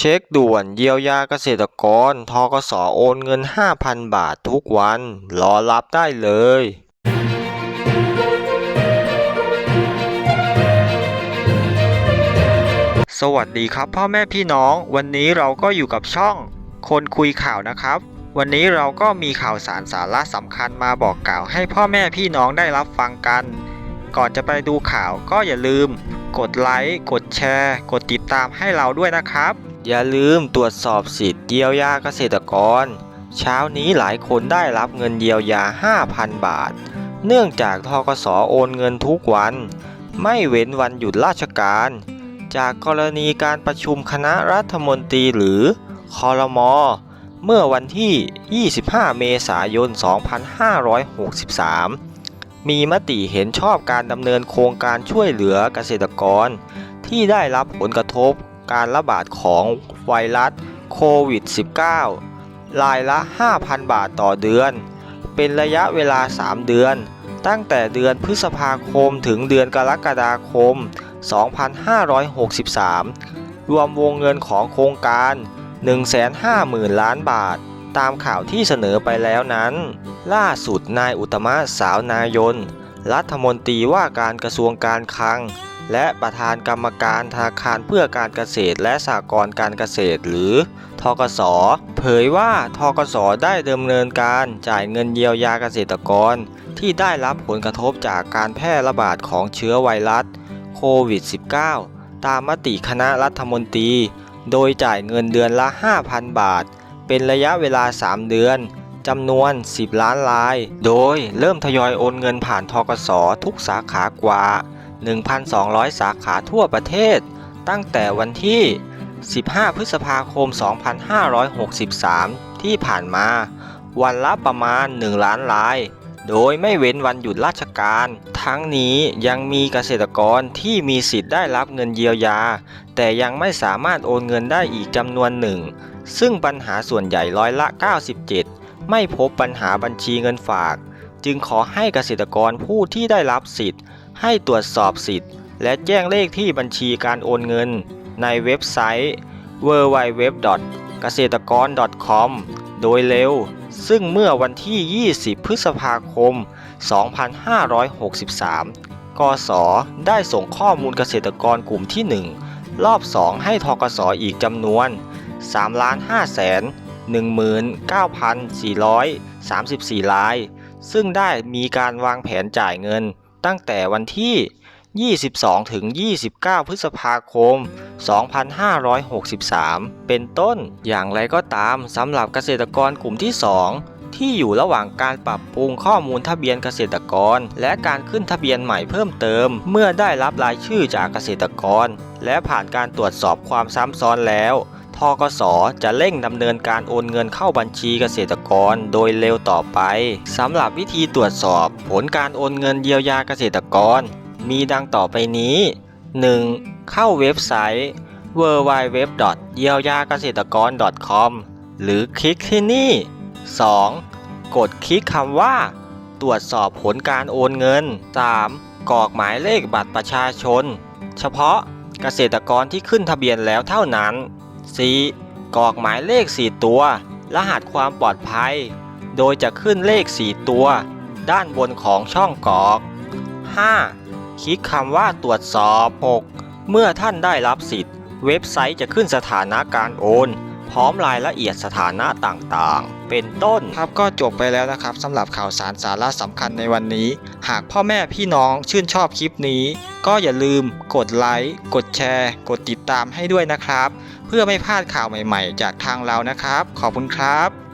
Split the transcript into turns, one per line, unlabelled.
เช็คด่วนเยียวยาเกษตรกรทกสอโอนเงิน 5,000 บาททุกวัน รอรับได้เลย สวัสดีครับพ่อแม่พี่น้อง วันนี้เราก็อยู่กับช่อง คนคุยข่าวนะครับ วันนี้เราก็มีข่าวสารสาระสำคัญมาบอกกล่าวให้พ่อแม่พี่น้องได้รับฟังกัน ก่อนจะไปดูข่าวก็อย่าลืม กดไลค์ กดแชร์ กดติดตามให้เราด้วยนะครับ อย่าลืมตรวจสอบสิทธิ์เยียวยาเกษตรกร เช้านี้หลายคนได้รับเงินเยียวยา 5,000 บาท เนื่องจากทกสโอนเงินทุกวัน ไม่เว้นวันหยุดราชการ จากกรณีการประชุมคณะรัฐมนตรีหรือคอรมอเมื่อวันที่ 25 เมษายน 2563 มีมติเห็นชอบการดำเนินโครงการช่วยเหลือเกษตรกร ที่ได้รับผลกระทบ การระบาดของไวรัสโควิด -19 รายละ 5,000 บาทต่อเดือน เป็นระยะเวลา 3 เดือน ตั้งแต่เดือนพฤษภาคมถึงเดือนกรกฎาคม 2563 รวมวงเงินของโครงการ 150,000 ล้านบาท ตามข่าวที่เสนอไปแล้วนั้น ล่าสุดนายอุตมะสาวนายน รัฐมนตรีว่าการกระทรวงการคลัง และประธานกรรมการธนาคารเพื่อการเกษตรและสหกรณ์การเกษตรหรือทกส เผยว่าทกส ได้ดำเนินการจ่ายเงินเยียวยาเกษตรกร ที่ได้รับผลกระทบจากการแพร่ระบาดของเชื้อไวรัสโควิด -19 ตามมติคณะรัฐมนตรี โดยจ่ายเงินเดือนละ 5,000 บาท เป็นระยะเวลา 3 เดือนจำนวน 10 ล้านราย โดยเริ่มทยอยโอนเงินผ่านทกส ทุกสาขากว่า 1,200 สาขาทั่วประเทศ ตั้งแต่วันที่ 15 พฤษภาคม 2563 ที่ผ่านมา วันละประมาณ 1 ล้านราย โดยไม่เว้นวันหยุดราชการ ทั้งนี้ยังมีเกษตรกรที่มีสิทธิ์ได้รับเงินเยียวยา แต่ยังไม่สามารถโอนเงินได้อีกจำนวนหนึ่ง ซึ่งปัญหาส่วนใหญ่ร้อยละ 97 ไม่พบปัญหาบัญชีเงินฝาก จึงขอให้เกษตรกรผู้ที่ได้รับสิทธิ์ ให้ตรวจสอบสิทธิ์ และแจ้งเลขที่บัญชีการโอนเงิน ในเว็บไซต์ www. เกษตรกร .com โดยเร็ว ซึ่งเมื่อวันที่ 20 พฤษภาคม 2563 กส ได้ส่งข้อมูลเกษตรกรกลุ่มที่ 1 รอบ 2 ให้ทกสอีกจำนวน 3,519,434 ราย ซึ่งได้มีการวางแผนจ่ายเงิน ตั้งแต่วันที่ 22 ถึง 29 พฤษภาคม 2563 เป็นต้น อย่างไรก็ตามสำหรับเกษตรกรกลุ่มที่ 2ที่อยู่ระหว่างการปรับปรุงข้อมูลทะเบียนเกษตรกร และการขึ้นทะเบียนใหม่เพิ่มเติม เมื่อได้รับรายชื่อจากเกษตรกร และผ่านการตรวจสอบความซ้ำซ้อนแล้ว ทกสจะเร่งดำเนินการโอนเงินเข้าบัญชีเกษตรกรโดยเร็วต่อไปสำหรับวิธีตรวจสอบผลการโอนเงินเยียวยาเกษตรกร มีดังต่อไปนี้ 1. เข้าเว็บไซต์ www. เยียวยาเกษตรกร .com หรือคลิกที่นี่ 2. กดคลิกคำว่า ตรวจสอบผลการโอนเงิน 3. กรอกหมายเลขบัตรประชาชน เฉพาะเกษตรกรที่ขึ้นทะเบียนแล้วเท่านั้น 4. กรอกหมายเลข 4 ตัว รหัสความปลอดภัย โดยจะขึ้นเลข 4 ตัว ด้านบนของช่องกรอก 5. คลิกคำว่าตรวจสอบ 6. เมื่อท่านได้รับสิทธิ์ เว็บไซต์จะขึ้นสถานะการโอน พร้อมรายละเอียดสถานะต่างๆ เป็นต้น ครับก็จบไปแล้วนะครับสำหรับข่าวสารสาระสำคัญในวันนี้ หากพ่อแม่พี่น้องชื่นชอบคลิปนี้ ก็อย่าลืมกดไลค์ กดแชร์ กดติดตามให้ด้วยนะครับ เพื่อไม่พลาดข่าวใหม่ ๆ จากทางเรานะครับ ขอบคุณครับ